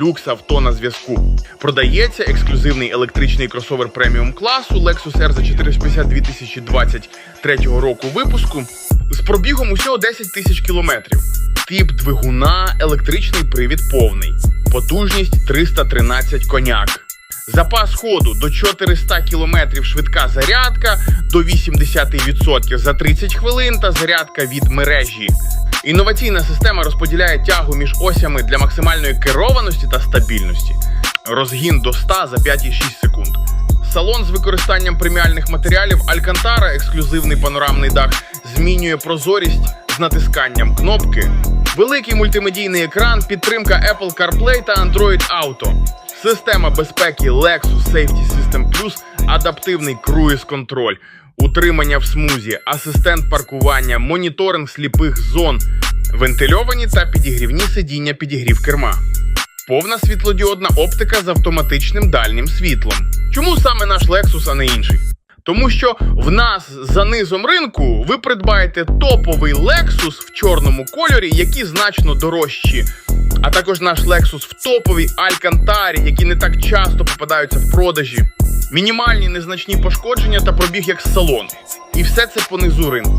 люкс авто на зв'язку. Продається ексклюзивний електричний кросовер преміум класу Lexus RZ 450 2023 року випуску з пробігом усього 10 тисяч кілометрів. Тип двигуна, електричний привід повний, потужність 313 коняк. Запас ходу до 400 км швидка зарядка до 80% за 30 хвилин та зарядка від мережі. Інноваційна система розподіляє тягу між осями для максимальної керованості та стабільності. Розгін до 100 за 5,6 секунд. Салон з використанням преміальних матеріалів Alcantara, ексклюзивний панорамний дах, змінює прозорість з натисканням кнопки. Великий мультимедійний екран, підтримка Apple CarPlay та Android Auto. Система безпеки Lexus Safety System Plus, адаптивний круїз-контроль, утримання в смузі, асистент паркування, моніторинг сліпих зон, вентильовані та підігрівні сидіння підігрів керма. Повна світлодіодна оптика з автоматичним дальнім світлом. Чому саме наш Lexus, а не інший? Тому що в нас за низом ринку ви придбаєте топовий Lexus в чорному кольорі, які значно дорожчі. А також наш Lexus в топовій Алькантарі, які не так часто попадаються в продажі. Мінімальні незначні пошкодження та пробіг як з салону. І все це по низу ринку.